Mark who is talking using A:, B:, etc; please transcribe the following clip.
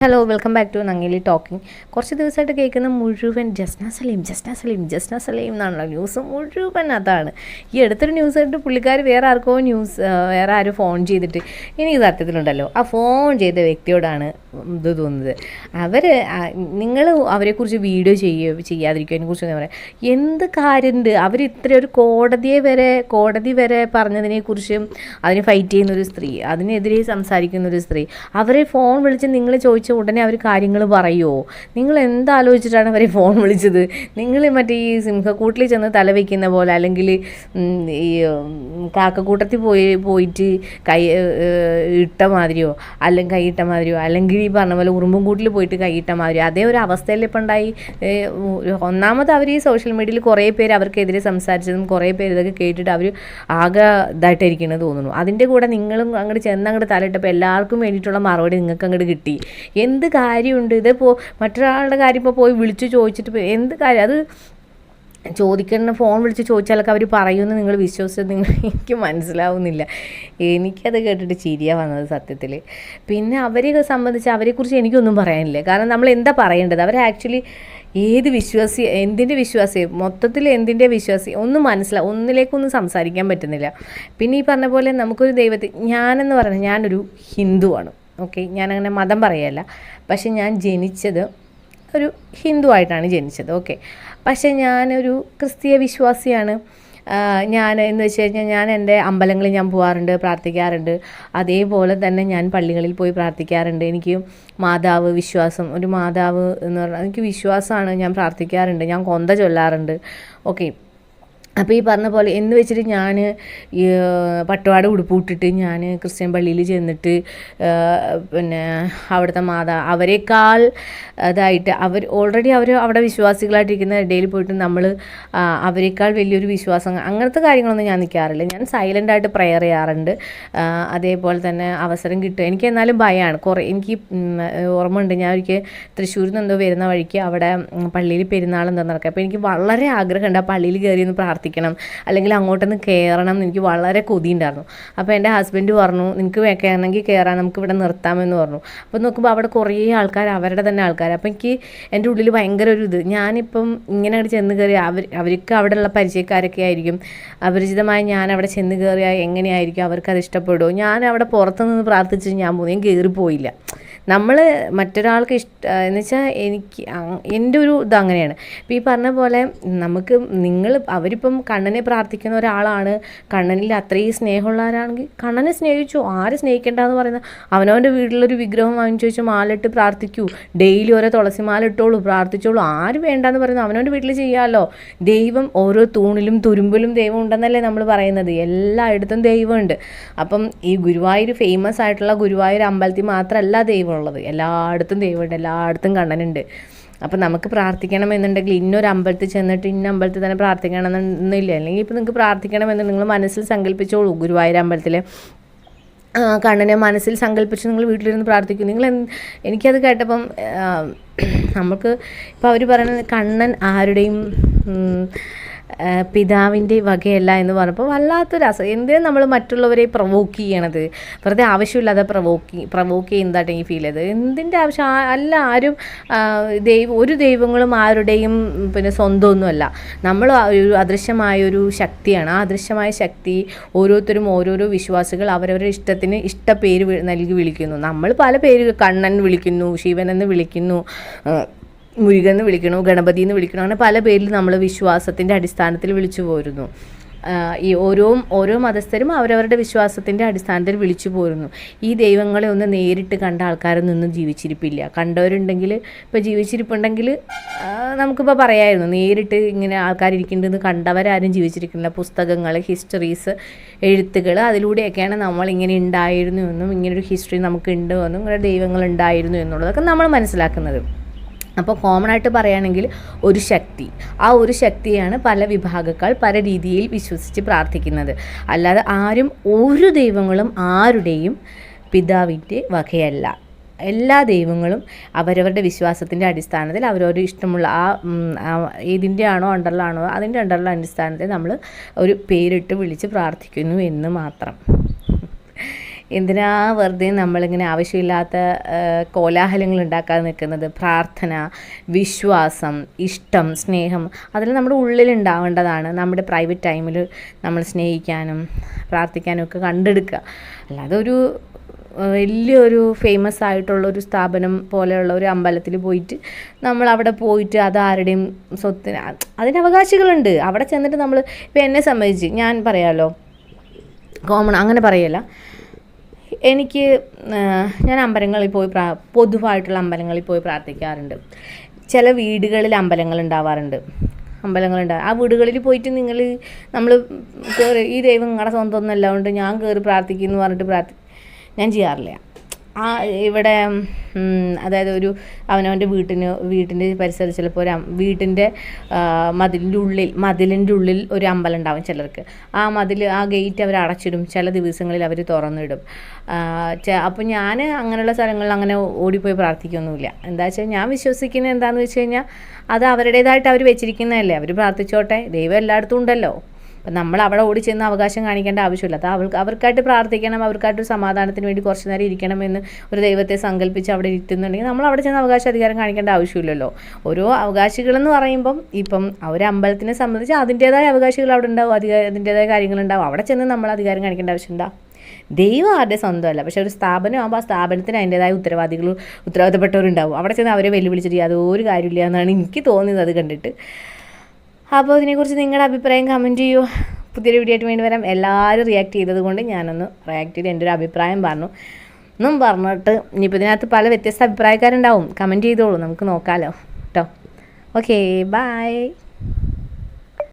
A: Hello welcome back to Nangeli talking കുറച്ച് ദിവസമായിട്ട് കേൾക്കുന്ന മുഴുവൻ ജസ്ന സലീം ജസ്ന സലീം ജസ്ന സലീം എന്നാണല്ലോ ന്യൂസ് മുഴുവൻ അതാണ്. ഈ അടുത്തൊരു ന്യൂസ് ആയിട്ട് പുള്ളിക്കാർ വേറെ ആർക്കോ ന്യൂസ് വേറെ ആരും ഫോൺ ചെയ്തിട്ട് ഇനി ഇത് സത്യത്തിലുണ്ടല്ലോ ആ ഫോൺ ചെയ്ത വ്യക്തിയോടാണ് ഇത് തോന്നുന്നത്. അവർ നിങ്ങൾ അവരെക്കുറിച്ച് വീഡിയോ ചെയ്യുകയോ ചെയ്യാതിരിക്കുകയോ അതിനെക്കുറിച്ച് എന്താ പറയാം? എന്ത് കാര്യമുണ്ട് അവർ ഇത്ര ഒരു കോടതിയെ വരെ കോടതി വരെ പറഞ്ഞതിനെക്കുറിച്ചും അതിനെ ഫൈറ്റ് ചെയ്യുന്ന ഒരു സ്ത്രീ അതിനെതിരെ സംസാരിക്കുന്ന ഒരു സ്ത്രീ അവരെ ഫോൺ വിളിച്ച് നിങ്ങൾ ചോദിച്ച ഉടനെ അവർ കാര്യങ്ങൾ പറയുമോ നിങ്ങൾ എന്താലോചിച്ചിട്ടാണ് അവരെ ഫോൺ വിളിച്ചത്? നിങ്ങൾ മറ്റേ ഈ സിംഹക്കൂട്ടിൽ ചെന്ന് തല വയ്ക്കുന്ന പോലെ അല്ലെങ്കിൽ ഈ കാക്കക്കൂട്ടത്തിൽ പോയി പോയിട്ട് കൈ ഇട്ട മാതിരിയോ? അല്ലെങ്കിൽ കൈയിട്ട മാതിരിയോ? അല്ലെങ്കിൽ ഈ പറഞ്ഞ പോലെ ഉറുമ്പും കൂട്ടിൽ പോയിട്ട് കൈയിട്ട മാതിരിയോ? അതേ ഒരു അവസ്ഥയിൽ ഇപ്പം ഉണ്ടായി. ഒന്നാമത് അവർ ഈ സോഷ്യൽ മീഡിയയിൽ കുറേ പേര് അവർക്കെതിരെ സംസാരിച്ചതും കുറേ പേര് ഇതൊക്കെ കേട്ടിട്ട് അവർ ആകെ ഇതായിട്ടിരിക്കണമെന്ന് തോന്നുന്നു. അതിന്റെ കൂടെ നിങ്ങളും അങ്ങോട്ട് ചെന്ന് അങ്ങോട്ട് തലയിട്ടപ്പോൾ എല്ലാവർക്കും വേണ്ടിയിട്ടുള്ള മറുപടി നിങ്ങൾക്ക് അങ്ങോട്ട് കിട്ടി. എന്ത് കാര്യമുണ്ട്? ഇതിപ്പോൾ മറ്റൊരാളുടെ കാര്യം ഇപ്പോൾ പോയി വിളിച്ചു ചോദിച്ചിട്ട് എന്ത് കാര്യം? അത് ചോദിക്കുന്ന ഫോൺ വിളിച്ച് ചോദിച്ചാലൊക്കെ അവർ പറയുമെന്ന് നിങ്ങൾ വിശ്വസിച്ചത് നിങ്ങൾ എനിക്ക് മനസ്സിലാവുന്നില്ല. എനിക്കത് കേട്ടിട്ട് ചിരിയാ വന്നത് സത്യത്തിൽ പിന്നെ അവരെ സംബന്ധിച്ച് അവരെക്കുറിച്ച് എനിക്കൊന്നും പറയാനില്ല. കാരണം നമ്മൾ എന്താ പറയേണ്ടത്? അവർ ആക്ച്വലി ഏത് വിശ്വാസി എന്തിന്റെ വിശ്വാസി? മൊത്തത്തിൽ എന്തിന്റെ വിശ്വാസി? ഒന്നും മനസ്സിലാ ഒന്നിലേക്കൊന്നും സംസാരിക്കാൻ പറ്റുന്നില്ല. പിന്നെ ഈ പറഞ്ഞ പോലെ നമുക്കൊരു ദൈവത്തെ ഞാനെന്ന് പറഞ്ഞാൽ ഞാനൊരു ഹിന്ദുവാണ്. ഓക്കെ ഞാനങ്ങനെ മതം പറയല്ല. പക്ഷെ ഞാൻ ജനിച്ചത് ഒരു ഹിന്ദു ആയിട്ടാണ് ജനിച്ചത്. ഓക്കെ. പക്ഷേ ഞാനൊരു ക്രിസ്തീയ വിശ്വാസിയാണ്. ഞാൻ എന്ന് വെച്ച് കഴിഞ്ഞാൽ ഞാൻ എന്റെ അമ്പലങ്ങളിൽ ഞാൻ പോകാറുണ്ട് പ്രാർത്ഥിക്കാറുണ്ട്. അതേപോലെ തന്നെ ഞാൻ പള്ളികളിൽ പോയി പ്രാർത്ഥിക്കാറുണ്ട്. എനിക്ക് മാതാവ് വിശ്വാസം ഒരു മാതാവ് എന്ന് പറഞ്ഞാൽ എനിക്ക് വിശ്വാസമാണ് ഞാൻ പ്രാർത്ഥിക്കാറുണ്ട്. ഞാൻ കൊന്ത ചൊല്ലാറുണ്ട്. ഓക്കെ. അപ്പോൾ ഈ പറഞ്ഞ പോലെ എന്ന് വെച്ചിട്ട് ഞാൻ പട്ടുപാട് ഉടുപ്പ് ഇട്ടിട്ട് ഞാൻ ക്രിസ്ത്യൻ പള്ളിയിൽ ചെന്നിട്ട് പിന്നെ അവിടുത്തെ മാതാ അവരെക്കാൾ ഇതായിട്ട് അവർ ഓൾറെഡി അവർ അവിടെ വിശ്വാസികളായിട്ടിരിക്കുന്ന ഇടയിൽ പോയിട്ട് നമ്മൾ അവരെക്കാൾ വലിയൊരു വിശ്വാസം അങ്ങനത്തെ കാര്യങ്ങളൊന്നും ഞാൻ നിൽക്കാറില്ല ഞാൻ സൈലന്റായിട്ട് പ്രെയർ ചെയ്യാറുണ്ട്. അതേപോലെ തന്നെ അവസരം കിട്ടും എനിക്ക് എന്നാലും ഭയമാണ് കുറേ എനിക്ക് ഓർമ്മ ഉണ്ട് ഞാൻ ഒരിക്കൽ തൃശ്ശൂരിൽ നിന്ന് എന്തോ വരുന്ന വഴിക്ക് അവിടെ പള്ളിയിൽ പെരുന്നാൾ എന്താ നടക്കുക. അപ്പോൾ എനിക്ക് വളരെ ആഗ്രഹമുണ്ട് ആ പള്ളിയിൽ കയറി ഒന്ന് പ്രാർത്ഥിക്കണം അല്ലെങ്കിൽ അങ്ങോട്ടൊന്ന് കയറണം എനിക്ക് വളരെ കൊതിയുണ്ടായിരുന്നു. അപ്പോൾ എന്റെ ഹസ്ബൻഡ് പറഞ്ഞു നിനക്ക് കയറണമെങ്കിൽ കയറാൻ നമുക്ക് ഇവിടെ നിർത്താമെന്ന് പറഞ്ഞു. അപ്പോൾ നോക്കുമ്പോൾ അവിടെ കുറേ ആൾക്കാർ അവരുടെ തന്നെ ആൾക്കാർ അപ്പോൾ എനിക്ക് എന്റെ ഉള്ളിൽ ഭയങ്കര ഒരു ഇത്. ഞാനിപ്പം ഇങ്ങനെ അവിടെ ചെന്ന് കയറി അവർ അവർക്ക് അവിടെയുള്ള പരിചയക്കാരൊക്കെ ആയിരിക്കും. അപരിചിതമായി ഞാൻ അവിടെ ചെന്ന് കയറിയാൽ എങ്ങനെയായിരിക്കും? അവർക്ക് അത് ഇഷ്ടപ്പെടുമോ ഞാൻ അവിടെ പുറത്തുനിന്ന് പ്രാർത്ഥിച്ച് ഞാൻ പോകും ഞാൻ കയറിപ്പോയില്ല നമ്മൾ മറ്റൊരാൾക്ക് ഇഷ്ട എന്ന് വെച്ചാൽ എനിക്ക് എന്റെ ഒരു ഇത് അങ്ങനെയാണ്. ഇപ്പം ഈ പറഞ്ഞ പോലെ നമുക്ക് നിങ്ങൾ അവരിപ്പം കണ്ണനെ പ്രാർത്ഥിക്കുന്ന ഒരാളാണ് കണ്ണനിൽ അത്രയും സ്നേഹമുള്ളവരാണെങ്കിൽ കണ്ണനെ സ്നേഹിച്ചു. ആരെ സ്നേഹിക്കേണ്ടതെന്ന് പറയുന്നത് അവനവന്റെ വീട്ടിലൊരു വിഗ്രഹം വാങ്ങിച്ചു വെച്ച് മാലിട്ട് പ്രാർത്ഥിക്കൂ. ഡെയിലി ഓരോ തുളസി മാല ഇട്ടോളൂ പ്രാർത്ഥിച്ചോളൂ. ആര് വേണ്ടെന്ന് പറയുന്നത് അവനവന്റെ വീട്ടിൽ ചെയ്യാമല്ലോ ദൈവം ഓരോ തൂണിലും തുരുമ്പിലും ദൈവം ഉണ്ടെന്നല്ലേ നമ്മൾ പറയുന്നത്. എല്ലായിടത്തും ദൈവമുണ്ട്. അപ്പം ഈ ഗുരുവായൂർ ഫേമസ് ആയിട്ടുള്ള ഗുരുവായൂർ അമ്പലത്തിൽ മാത്രമല്ല ദൈവമുള്ളത് എല്ലായിടത്തും ദൈവമുണ്ട് എല്ലായിടത്തും കണ്ണനുണ്ട്. അപ്പം നമുക്ക് പ്രാർത്ഥിക്കണം എന്നുണ്ടെങ്കിൽ ഇന്നൊരു അമ്പലത്തിൽ ചെന്നിട്ട് ഇന്ന അമ്പലത്തിൽ തന്നെ പ്രാർത്ഥിക്കണം എന്നില്ല അല്ലെങ്കിൽ ഇപ്പം നിങ്ങൾക്ക് പ്രാർത്ഥിക്കണം പ്രാർത്ഥിക്കണമെന്ന് നിങ്ങൾ മനസ്സിൽ സങ്കല്പിച്ചോളൂ. ഗുരുവായൂർ അമ്പലത്തിൽ കണ്ണനെ മനസ്സിൽ സങ്കല്പിച്ച് നിങ്ങൾ വീട്ടിലിരുന്ന് പ്രാർത്ഥിക്കും. നിങ്ങൾ എനിക്കത് കേട്ടപ്പം നമുക്ക് ഇപ്പോൾ അവർ പറയുന്നത് കണ്ണൻ ആരുടെയും പിതാവിന്റെ വകയല്ല എന്ന് പറഞ്ഞപ്പോൾ വല്ലാത്തൊരു അസ എന്തിനാണ് നമ്മൾ മറ്റുള്ളവരെ പ്രൊവോക്ക് ചെയ്യണത്? വെറുതെ ആവശ്യമില്ലാതെ പ്രൊവോക്ക് പ്രൊവോക്ക് ചെയ്യുന്നതായിട്ട് എനിക്ക് ഫീൽ ചെയ്തത്. എന്തിന്റെ ആവശ്യം? അല്ല ആരും ദൈവം ഒരു ദൈവങ്ങളും ആരുടെയും പിന്നെ സ്വന്തമൊന്നുമല്ല. നമ്മൾ ഒരു അദൃശ്യമായൊരു ശക്തിയാണ്. ആ അദൃശ്യമായ ശക്തി ഓരോരുത്തരും ഓരോരോ വിശ്വാസികൾ അവരവരുടെ ഇഷ്ടത്തിന് ഇഷ്ട പേര് നൽകി വിളിക്കുന്നു. നമ്മൾ പല പേര് കണ്ണൻ വിളിക്കുന്നു ശിവനെന്ന് വിളിക്കുന്നു. മുരുകൻ എന്ന് വിളിക്കണോ ഗണപതി എന്ന് വിളിക്കണോ അങ്ങനെ പല പേരിൽ നമ്മൾ വിശ്വാസത്തിന്റെ അടിസ്ഥാനത്തിൽ വിളിച്ചു പോരുന്നു. ഈ ഓരോ ഓരോ മതസ്ഥരും അവരവരുടെ വിശ്വാസത്തിന്റെ അടിസ്ഥാനത്തിൽ വിളിച്ചു പോരുന്നു. ഈ ദൈവങ്ങളെ ഒന്ന് നേരിട്ട് കണ്ട ആൾക്കാരൊന്നും ജീവിച്ചിരിപ്പില്ല. കണ്ടവരുണ്ടെങ്കിൽ ഇപ്പോൾ ജീവിച്ചിരിപ്പുണ്ടെങ്കിൽ നമുക്കിപ്പോൾ പറയായിരുന്നു നേരിട്ട് ഇങ്ങനെ ആൾക്കാരിരിക്കേണ്ടതെന്ന് കണ്ടവരാരും ജീവിച്ചിരിക്കുന്നില്ല. പുസ്തകങ്ങൾ ഹിസ്റ്ററീസ് എഴുത്തുകൾ അതിലൂടെയൊക്കെയാണ് നമ്മൾ ഇങ്ങനെ ഉണ്ടായിരുന്നു എന്നും ഇങ്ങനൊരു ഹിസ്റ്ററി നമുക്ക് ഉണ്ട് എന്നും ഇങ്ങനെ ദൈവങ്ങൾ ഉണ്ടായിരുന്നു എന്നുള്ളതൊക്കെ നമ്മൾ മനസ്സിലാക്കുന്നത്. അപ്പോൾ കോമൺ ആയിട്ട് പറയുകയാണെങ്കിൽ ഒരു ശക്തി. ആ ഒരു ശക്തിയാണ് പല വിഭാഗക്കാർ പല രീതിയിൽ വിശ്വസിച്ച് പ്രാർത്ഥിക്കുന്നത്. അല്ലാതെ ആരും ഒരു ദൈവങ്ങളും ആരുടെയും പിതാവിന്റെ വകയല്ല. എല്ലാ ദൈവങ്ങളും അവരവരുടെ വിശ്വാസത്തിന്റെ അടിസ്ഥാനത്തിൽ അവരവരുടെ ഇഷ്ടമുള്ള ആ ഏതിന്റെ ആണോ അണ്ടറിലാണോ അതിന്റെ അണ്ടറിലുള്ള അടിസ്ഥാനത്തിൽ നമ്മൾ ഒരു പേരിട്ട് വിളിച്ച് പ്രാർത്ഥിക്കുന്നു എന്ന് മാത്രം. എന്തിനാ വെറുതെ നമ്മളിങ്ങനെ ആവശ്യമില്ലാത്ത കോലാഹലങ്ങൾ ഉണ്ടാക്കാതെ നിൽക്കുന്നത്? പ്രാർത്ഥന വിശ്വാസം ഇഷ്ടം സ്നേഹം അതെല്ലാം നമ്മുടെ ഉള്ളിൽ ഉണ്ടാവേണ്ടതാണ്. നമ്മുടെ പ്രൈവറ്റ് ടൈമിൽ നമ്മൾ സ്നേഹിക്കാനും പ്രാർത്ഥിക്കാനും ഒക്കെ കണ്ടെടുക്കുക. അല്ലാതെ ഒരു വലിയൊരു ഫേമസ് ആയിട്ടുള്ള ഒരു സ്ഥാപനം പോലെയുള്ള ഒരു അമ്പലത്തിൽ പോയിട്ട് നമ്മൾ അവിടെ പോയിട്ട് അത് ആരുടെയും സ്വത്തിന് അതിന് അവകാശികളുണ്ട്. അവിടെ ചെന്നിട്ട് നമ്മൾ ഇപ്പം എന്നെ സംബന്ധിച്ച് ഞാൻ പറയാമല്ലോ കോമൺ അങ്ങനെ പറയല്ല. എനിക്ക് ഞാൻ അമ്പലങ്ങളിൽ പോയി പ്രാ പൊതുവായിട്ടുള്ള അമ്പലങ്ങളിൽ പോയി പ്രാർത്ഥിക്കാറുണ്ട്. ചില വീടുകളിൽ അമ്പലങ്ങൾ ഉണ്ടാവാറുണ്ട്. അമ്പലങ്ങളുണ്ട് ആ വീടുകളിൽ പോയിട്ട് നിങ്ങൾ നമ്മൾ കയറി ഈ ദൈവം നിങ്ങളുടെ സ്വന്തം ഒന്നും അല്ലാണ്ട് ഞാൻ കയറി പ്രാർത്ഥിക്കുന്നു പറഞ്ഞിട്ട് പ്രാർത്ഥി ഞാൻ ചെയ്യാറില്ല. ആ ഇവിടെ അതായത് ഒരു അവനവന്റെ വീട്ടിന് വീട്ടിന്റെ പരിസരത്ത് ചിലപ്പോൾ ഒരു വീട്ടിന്റെ മതിലിന്റെ ഉള്ളിൽ മതിലിന്റെ ഉള്ളിൽ ഒരു അമ്പലം ഉണ്ടാവും ചിലർക്ക്. ആ മതിൽ ആ ഗേറ്റ് അവർ അടച്ചിടും. ചില ദിവസങ്ങളിൽ അവർ തുറന്നിടും. അപ്പോൾ ഞാൻ അങ്ങനെയുള്ള സ്ഥലങ്ങളിൽ അങ്ങനെ ഓടിപ്പോയി പ്രാർത്ഥിക്കൊന്നുമില്ല. എന്താ വെച്ചാൽ ഞാൻ വിശ്വസിക്കുന്നത് എന്താണെന്ന് വെച്ച് കഴിഞ്ഞാൽ അത് അവരുടേതായിട്ട് അവർ വെച്ചിരിക്കുന്നതല്ലേ. അവർ പ്രാർത്ഥിച്ചോട്ടെ. ദൈവം എല്ലായിടത്തും ഉണ്ടല്ലോ. അപ്പം നമ്മൾ അവിടെ ഓടി ചെന്ന് അവകാശം കാണിക്കേണ്ട ആവശ്യമില്ല. അത് അവർക്ക് അവർക്കായിട്ട് പ്രാർത്ഥിക്കണം അവർക്കായിട്ട് ഒരു സമാധാനത്തിന് വേണ്ടി കുറച്ച് നേരം ഇരിക്കണം എന്ന് ഒരു ദൈവത്തെ സങ്കല്പിച്ച് അവിടെ ഇരുത്തുന്നുണ്ടെങ്കിൽ നമ്മൾ അവിടെ ചെന്ന് അവകാശ അധികാരം കാണിക്കേണ്ട ആവശ്യമില്ലല്ലോ. ഓരോ അവകാശികളെന്ന് പറയുമ്പം ഇപ്പം ഒരു അമ്പലത്തിനെ സംബന്ധിച്ച് അതിന്റേതായ അവകാശികൾ അവിടെ ഉണ്ടാവും അധികാര അതിന്റേതായ കാര്യങ്ങളുണ്ടാവും അവിടെ ചെന്ന് നമ്മൾ അധികാരം കാണിക്കേണ്ട ആവശ്യമുണ്ടാ ദൈവം ആരുടെ സ്വന്തമല്ല. പക്ഷെ ഒരു സ്ഥാപനം ആകുമ്പോൾ ആ സ്ഥാപനത്തിന് അതിന്റേതായ ഉത്തരവാദികൾ ഉത്തരവാദിത്തപ്പെട്ടവരുണ്ടാവും. അവിടെ ചെന്ന് അവരെ വെല്ലുവിളിച്ചിട്ട് യാതൊരു കാര്യമില്ല എന്നാണ് എനിക്ക് തോന്നിയത് അത് കണ്ടിട്ട്. അപ്പോൾ ഇതിനെക്കുറിച്ച് നിങ്ങളുടെ അഭിപ്രായം കമന്റ് ചെയ്യൂ. പുതിയൊരു വീഡിയോ ആയിട്ട് വേണ്ടി വരാം. എല്ലാവരും റിയാക്ട് ചെയ്തത് കൊണ്ട് ഞാനൊന്ന് റിയാക്ട് ചെയ്ത് എന്റെ ഒരു അഭിപ്രായം പറഞ്ഞു. എന്നും പറഞ്ഞിട്ട് ഇനിയിപ്പോൾ ഇതിനകത്ത് പല വ്യത്യസ്ത അഭിപ്രായക്കാരുണ്ടാവും. കമന്റ് ചെയ്തോളൂ. നമുക്ക് നോക്കാമല്ലോ കേട്ടോ ഓക്കേ ബൈ